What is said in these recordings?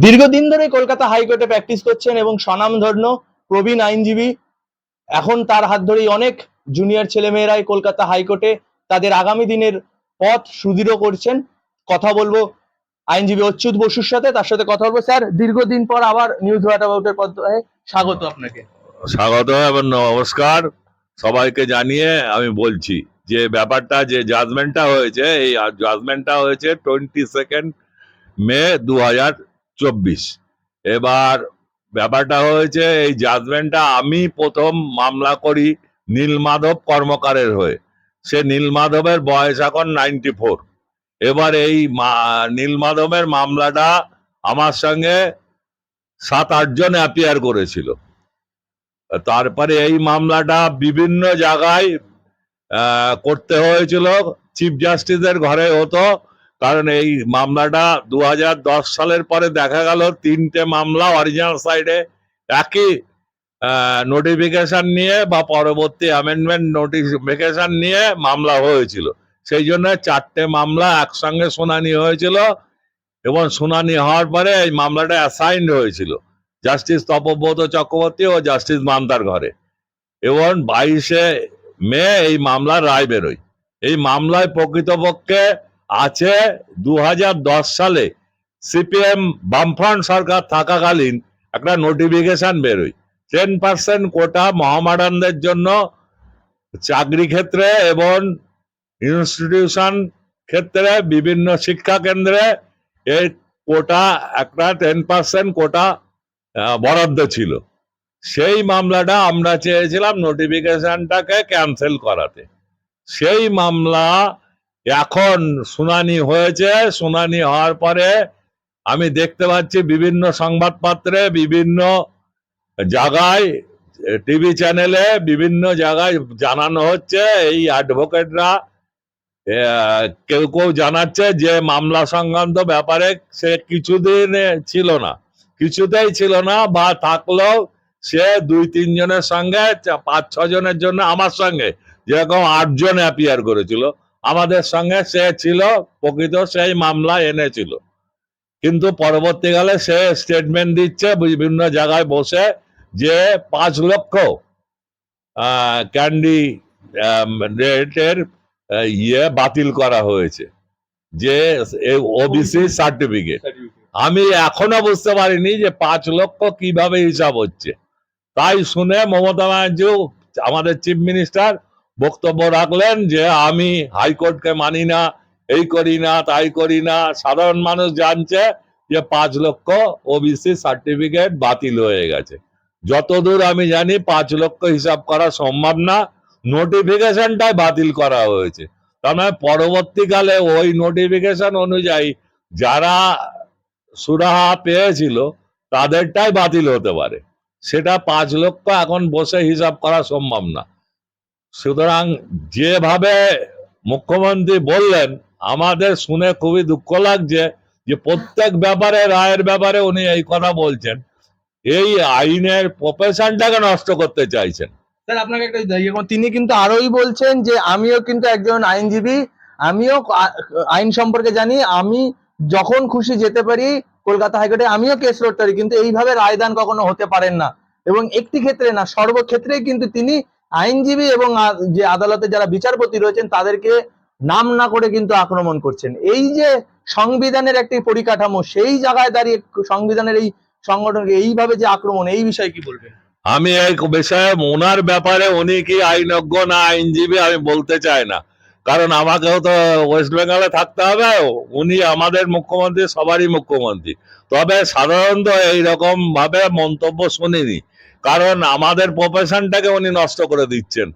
দীর্ঘদিন ধরে কলকাতা হাইকোর্টে প্র্যাকটিস করছেন এবং স্বনামধন্য প্রবীণ আইনজীবী। এখন তার হাত ধরেই অনেক জুনিয়র ছেলেমেয়েরাই কলকাতা হাইকোর্টে তাদের আগামী দিনের পথ সুদৃঢ় করছেন। কথা বলব আইনজীবী অচ্যুত বসুর সাথে, তার সাথে কথা বলব। স্যার, দীর্ঘদিন পর আবার নিউজ হোয়াট অ্যাবাউটের পদ্মায় স্বাগত আপনাকে। স্বাগত এবং নমস্কার। সবাইকে জানিয়ে আমি বলছি যে ব্যাপারটা, যে জাজমেন্টটা হয়েছে, এই জাজমেন্টটা হয়েছে টোয়েন্টি সেকেন্ড মে দু হাজার চব্বিশ। এবার ব্যাপারটা হয়েছে, এই জাজমেন্টটা আমি প্রথম মামলা করি নীলমাধব কর্মকারের হয়ে। সে নীলমাধবের বয়স এখন নাইনটি ফোর এবার এই নীলমাধবের মামলাটা আমার সঙ্গে সাত আটজন অ্যাপিয়ার করেছিল। তারপরে এই মামলাটা বিভিন্ন জায়গায় করতে হয়েছিল। চিফ জাস্টিসের ঘরে হতো। কারণ এই মামলাটা দু হাজার দশ সালের পরে দেখা গেল, তিনটে মামলা অরিজিনাল সাইডে একই নোটিফিকেশন নিয়ে বা পরবর্তী অ্যামেন্ডমেন্ট নোটিফিকেশন নিয়ে মামলা হয়েছিল। সেই জন্য চারটে মামলা একসঙ্গে শুনানি হয়েছিল এবং শুনানি হওয়ার পরে এই মামলাটা অ্যাসাইন হয়েছিল জাস্টিস তপব্রত চক্রবর্তী ও জাস্টিস মান্তার ঘরে। এবং বাইশে মে এই মামলার রায় বেরোয়। এই মামলায় প্রকৃতপক্ষে আছে দু হাজার দশ সালে সিপিএম বামফ্রন্ট সরকার থাকাকালীন একটা নোটিফিকেশন বেরোয়। টেন পার্সেন্ট কোটা মহামারানদের জন্য চাকরি ক্ষেত্রে এবং ইনস্টিটিউশন ক্ষেত্রে বিভিন্ন শিক্ষা কেন্দ্রে এই কোটা একটা টেন পার্সেন্ট কোটা বরাদ্দ ছিল। সেই মামলাটা আমরা চেয়েছিলাম নোটিফিকেশনটাকে ক্যান্সেল করাতে। সেই মামলা এখন শুনানি হয়েছে, শুনানি হওয়ার পরে আমি দেখতে পাচ্ছি বিভিন্ন সংবাদপত্রে বিভিন্ন জায়গায়, টিভি চ্যানেলে বিভিন্ন জায়গায় জানানো হচ্ছে, এই অ্যাডভোকেটরা কেউ কেউ জানাচ্ছে যে মামলা সংক্রান্ত ব্যাপারে সে কিছুদিন ছিল না, কিছুতেই ছিল না বা থাকলেও সে দুই, তিন জনের সঙ্গে, পাঁচ ছ জনের জন্য আমার সঙ্গে যেরকম আটজন অ্যাপিয়ার করেছিল। আমাদের সঙ্গে সে ছিল, প্রকৃত সেই মামলা এনেছিল। কিন্তু পরবর্তীকালে সে স্টেটমেন্ট দিচ্ছে বিভিন্ন জায়গায় বসে যে পাঁচ লক্ষ ক্যান্ডি রেটের ইয়ে বাতিল করা হয়েছে। যে ওবিসি সার্টিফিকেট আমি এখনও বুঝতে পারিনি যে পাঁচ লক্ষ কীভাবে হিসাব হচ্ছে। তাই শুনে মমতা ব্যানার্জি আমাদের চিফ মিনিস্টার বক্তব্য রাখলেন যে আমি হাইকোর্টকে মানি না, এই করি না, তাই করি না। সাধারণ মানুষ জানছে যে পাঁচ লক্ষ ওবিসি সার্টিফিকেট বাতিল হয়ে গেছে। যতদূর আমি জানি, পাঁচ লক্ষ হিসাব করা সম্ভব না। নোটিফিকেশনটাই বাতিল করা হয়েছে। তার মানে পরবর্তীকালে ওই নোটিফিকেশন অনুযায়ী যারা সুরাহা পেয়েছিল, তাদেরটাই বাতিল হতে পারে। সেটা পাঁচ লক্ষ এখন বসে হিসাব করা সম্ভব না। সুতরাং যেভাবে মুখ্যমন্ত্রী বললেন, আমাদের শুনে খুবই দুঃখ লাগছে যে প্রত্যেক ব্যাপারে, রায়ের ব্যাপারে উনি এই কথা বলছেন। এই আইনের প্রফেশনটাকে নষ্ট করতে চাইছেন। স্যার, আপনাকে একটা তিনি কিন্তু আরোই বলছেন যে আমিও কিন্তু একজন আইনজীবী, আমিও আইন সম্পর্কে জানি, আমি যখন খুশি যেতে পারি কলকাতা হাইকোর্টে, আমিও কেস লড়তে পারি, কিন্তু এইভাবে রায়দান কখনো হতে পারেন না। এবং একটি ক্ষেত্রে না, সর্বক্ষেত্রেই কিন্তু তিনি আইনজীবী এবং যে আদালতে যারা বিচারপতি রয়েছেন, তাদেরকে নাম না করে কিন্তু আক্রমণ করছেন। এই যে সংবিধানের একটি পরিকাঠামো, সেই জায়গায় দাঁড়িয়ে সংবিধানের এই সংগঠনকে এইভাবে যে আক্রমণ, এই বিষয়ে কি বলবেন? আমি এক বিষয়ে ওনার ব্যাপারে উনি কি আইনজ্ঞ না আইনজীবী, আমি বলতে চাই না। কারণ আমাকেও তো ওয়েস্ট বেঙ্গলে থাকতে হবে, উনি আমাদের মুখ্যমন্ত্রী, সবারই মুখ্যমন্ত্রী। তবে সাধারণত এইরকম ভাবে মন্তব্য শুনিনি। কারণ আমাদের প্রফেশনটাকে উনি নষ্ট করে দিচ্ছেন।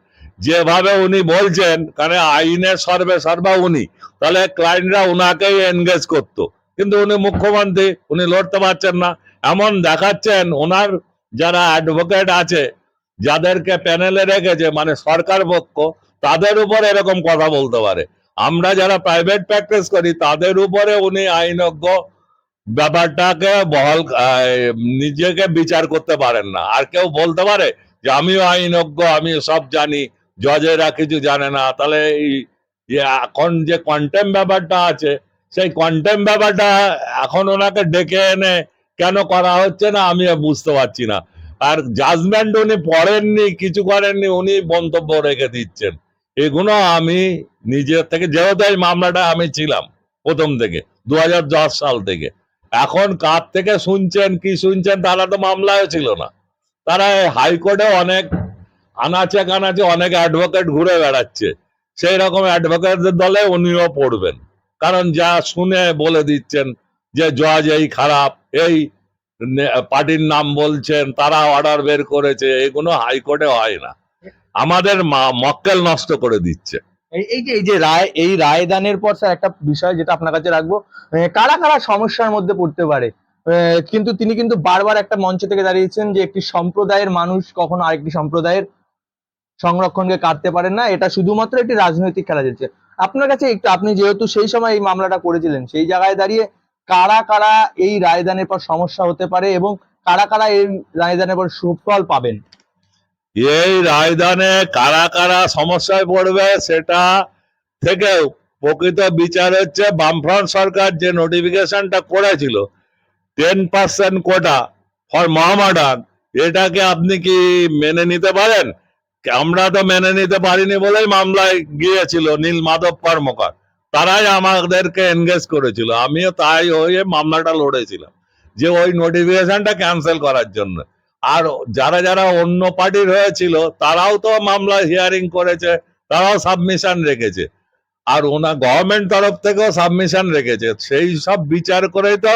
যেভাবে উনি বলছেন, কারণ আইনের সর্বে সর্বা উনি, তাহলে ক্লায়েন্টরা উনাকেই এনগেজ করতো। কিন্তু উনি মুখ্যমন্ত্রী, উনি লড়তে পারছেন না। এমন দেখাচ্ছেন, ওনার যারা অ্যাডভোকেট আছে, যাদেরকে প্যানেলে রেখেছে মানে সরকার পক্ষ, তাদের উপর এরকম কথা বলতে পারে। আমরা যারা প্রাইভেট প্র্যাকটিস করি, তাদের উপরে উনি আইনজ্ঞ ব্যাপারটাকে বহাল নিজেকে বিচার করতে পারেন না। আর কেউ বলতে পারে যে, আমিও আইনজ্ঞ, আমি সব জানি, জজেরা কিছু জানে না। তাহলে এই এখন যে কন্টেম ব্যাপারটা আছে, সেই কন্টেম ব্যাপারটা এখন ওনাকে ডেকে এনে কেন করা হচ্ছে না, আমি বুঝতে পারছি না। আর জাজমেন্ট উনি পড়েননি, কিছু করেননি, উনি মন্তব্য রেখে দিচ্ছেন। এগুলো আমি নিজের থেকে, যেহেতু এই মামলাটা আমি ছিলাম প্রথম থেকে, দু হাজার দশ সাল থেকে এখন কার থেকে শুনছেন, কি শুনছেন, তারা তো মামলায় ছিল না। তারা হাইকোর্টে অনেক আনাচে কানাচে অনেক অ্যাডভোকেট ঘুরে বেড়াচ্ছে। সেই রকম অ্যাডভোকেটদের দলে উনিও পড়বেন। কারণ যা শুনে বলে দিচ্ছেন যে জজ এই খারাপ, এই পার্টির নাম বলছেন, তারা অর্ডার বের করেছে, এগুলো হাইকোর্টে হয় না। আমাদের মক্কেল নষ্ট করে দিচ্ছে। এই- যে, এই যে রায়, এই রায়দানের পর স্যার একটা বিষয় যেটা আপনার কাছে রাখব কারা কারা সমস্যার মধ্যে পড়তে পারে? কিন্তু তিনি কিন্তু বারবার একটা মঞ্চ থেকে দাঁড়িয়েছেন যে একটি সম্প্রদায়ের মানুষ কখনো আরেকটি সম্প্রদায়ের সংরক্ষণকে কাটতে পারেন না। এটা শুধুমাত্র একটি রাজনৈতিক খেলা চলছে। আপনার কাছে একটু, আপনি যেহেতু সেই সময় এই মামলাটা করেছিলেন, সেই জায়গায় দাঁড়িয়ে কারা কারা এই রায়দানের পর সমস্যা হতে পারে এবং কারা কারা এই রায়দানের পর সুফল পাবেন? এই রায়দানে কারা কারা সমস্যায় পড়বে সেটা থেকে প্রকৃত বিচার হচ্ছে বামফ্রন্ট সরকার যে নোটিফিকেশনটা করেছিল ten percent quota for Mohammedan এটাকে আপনি কি মেনে নিতে পারেন? আমরা তো মেনে নিতে পারিনি বলেই মামলায় গিয়েছিল নীল মাধব কর্মকার। তারাই আমাদেরকে এনগেজ করেছিল, আমিও তাই হয়ে মামলাটা লড়েছিলাম, যে ওই নোটিফিকেশনটা ক্যান্সেল করার জন্য। আর যারা যারা অন্য পার্টির হয়েছিল তারাও তো মামলা হিয়ারিং করেছে, তারাও সাবমিশন রেখেছে। আর ওনা গভর্নমেন্ট তরফ থেকেও সাবমিশন রেখেছে। সেই সব বিচার করেই তো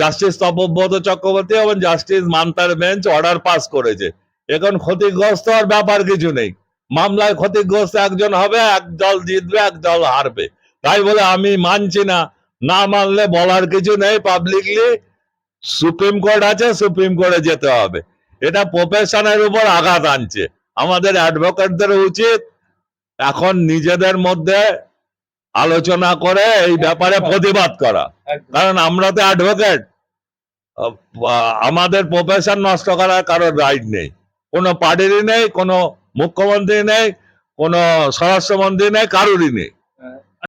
জাস্টিস তপব্রত চক্রবর্তী এবং জাস্টিস মান্তার বেঞ্চ অর্ডার পাস করেছে। এখন ক্ষতিগ্রস্ত আর ব্যাপার কিছু নেই। মামলায় ক্ষতিগ্রস্ত একজন হবে, এক দল জিতবে, এক দল হারবে। তাই বলে আমি মানছি না। না মানলে বলার কিছু নেই পাবলিকলি সুপ্রিম কোর্ট আছে সুপ্রিম কোর্টে যেতে হবে। এটা প্রফেশনের উপর আঘাত আনছে। আমাদের অ্যাডভোকেটদের উচিত এখন নিজেদের মধ্যে আলোচনা করে এই ব্যাপারে প্রতিবাদ করা। কারণ আমরা তো অ্যাডভোকেট আমাদের প্রফেশন নষ্ট করার কারোর রাইট নেই। কোনো পার্টিরই নেই কোনো মুখ্যমন্ত্রী নেই কোনো স্বরাষ্ট্রমন্ত্রী নেই কারোরই নেই।